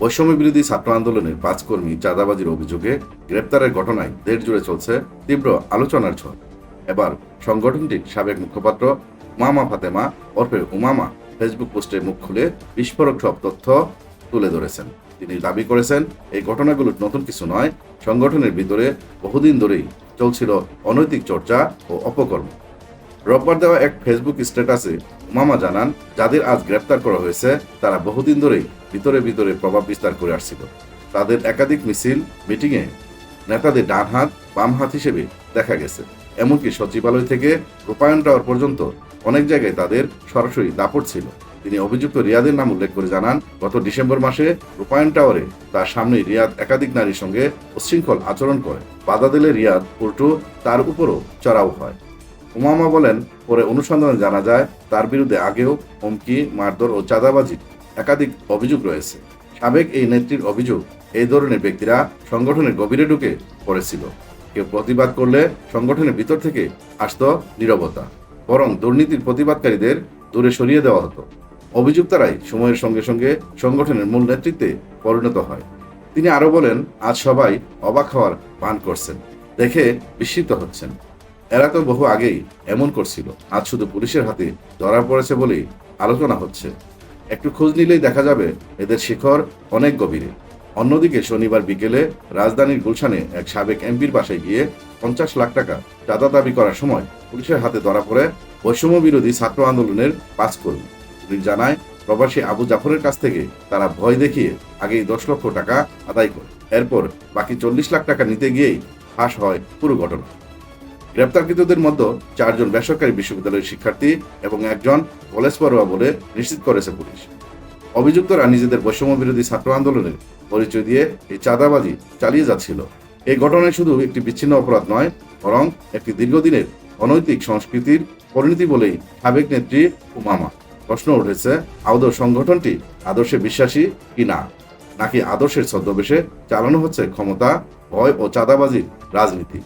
বৈষম্য বিরোধী ছাত্র আন্দোলনের পাঁচ কর্মী চাঁদাবাজির অভিযোগে গ্রেপ্তারের ঘটনায় দেশ জুড়ে চলছে তীব্র আলোচনার ঝড়। এবার সংগঠনটির সাবেক মুখপাত্র উমামা ফাতেমা ওরফে উমামা ফেসবুক পোস্টে মুখ খুলে বিস্ফোরক সব তথ্য তুলে ধরেছেন। তিনি দাবি করেছেন, এই ঘটনাগুলো নতুন কিছু নয়, সংগঠনের ভিতরে বহুদিন ধরেই চলছিল অনৈতিক চর্চা ও অপকর্ম। রোববার দেওয়া এক ফেসবুক স্ট্যাটাসে উমামা জানান, যাদের আজ গ্রেপ্তার করা হয়েছে, তারা বহুদিন ধরেই ভিতরে ভিতরে প্রভাব বিস্তার করে আসছিল। তাদের একাধিক মিছিল, মিটিংয়ে নেতাদের ডান হাত, বাম হাত হিসেবে দেখা গেছে। এমনকি সচিবালয় থেকে রূপায়ণ টাওয়ার পর্যন্ত অনেক জায়গায় তাদের সরাসরি দাপট ছিল। তিনি অভিযুক্ত রিয়াদের নাম উল্লেখ করে জানান, গত ডিসেম্বর মাসে রূপায়ণ টাওয়ারে তার সামনে রিয়াদ একাধিক নারীর সঙ্গে উচ্ছৃঙ্খল আচরণ করে। বাধা দিলে রিয়াদ উল্টো তার উপরও চড়াও হয়। উমামা বলেন, পরে অনুসন্ধানে জানা যায়, তার বিরুদ্ধে আগেও হুমকি, মারধর ও চাঁদাবাজির একাধিক অভিযোগ রয়েছে। সাবেক এই নেত্রীর অভিযোগ, এই ধরনের ব্যক্তিরা সংগঠনের গভীরে ঢুকে পড়েছিল। কেউ প্রতিবাদ করলে সংগঠনের ভিতর থেকে আসত নীরবতা, বরং দুর্নীতির প্রতিবাদকারীদের দূরে সরিয়ে দেওয়া হতো। অভিযুক্তরাই সময়ের সঙ্গে সঙ্গে সংগঠনের মূল নেতৃত্বে পরিণত হয়। তিনি আরও বলেন, আজ সবাই অবাক হওয়ার পান করছেন, দেখে বিস্মিত হচ্ছেন। এরা তো বহু আগেই এমন করছিল। আজ শুধু পুলিশের হাতে ধরা পড়েছে বলেই আলোচনা হচ্ছে। একটু খোঁজ নিলেই দেখা যাবে এদের শিখর অনেক গভীরে। অন্যদিকে শনিবার বিকেলে রাজধানীর গুলশানে এক সাবেক এমপির বাসায় গিয়ে পঞ্চাশ লাখ টাকা চাঁদা দাবি করার সময় পুলিশের হাতে ধরা পড়ে বৈষম্য বিরোধী ছাত্র আন্দোলনের পাঁচ কর্মী। পুলিশ জানায়, প্রবাসী আবু জাফরের কাছ থেকে তারা ভয় দেখিয়ে আগেই দশ লক্ষ টাকা আদায় করে। এরপর বাকি চল্লিশ লাখ টাকা নিতে গিয়েই ফাঁস হয় পুরো ঘটনা। গ্রেপ্তারকৃতদের মধ্যে চারজন বেসরকারি বিশ্ববিদ্যালয়ের শিক্ষার্থী এবং একজন কলেজ পড়ুয়া বলে নিশ্চিত করেছে পুলিশ। অভিযুক্তরা নিজেদের বৈষম্য বিরোধী ছাত্র আন্দোলনের পরিচয় দিয়ে এই চাঁদাবাজি চালিয়ে যাচ্ছিল। এই ঘটনায় শুধু একটি বিচ্ছিন্ন অপরাধ নয়, বরং একটি দীর্ঘদিনের অনৈতিক সংস্কৃতির পরিণতি বলেই সাবেক নেত্রী উমামা। প্রশ্ন উঠেছে, আদৌ সংগঠনটি আদর্শে বিশ্বাসী কি না? নাকি আদর্শের ছদ্মবেশে চালানো হচ্ছে ক্ষমতা, ভয় ও চাঁদাবাজির রাজনীতি?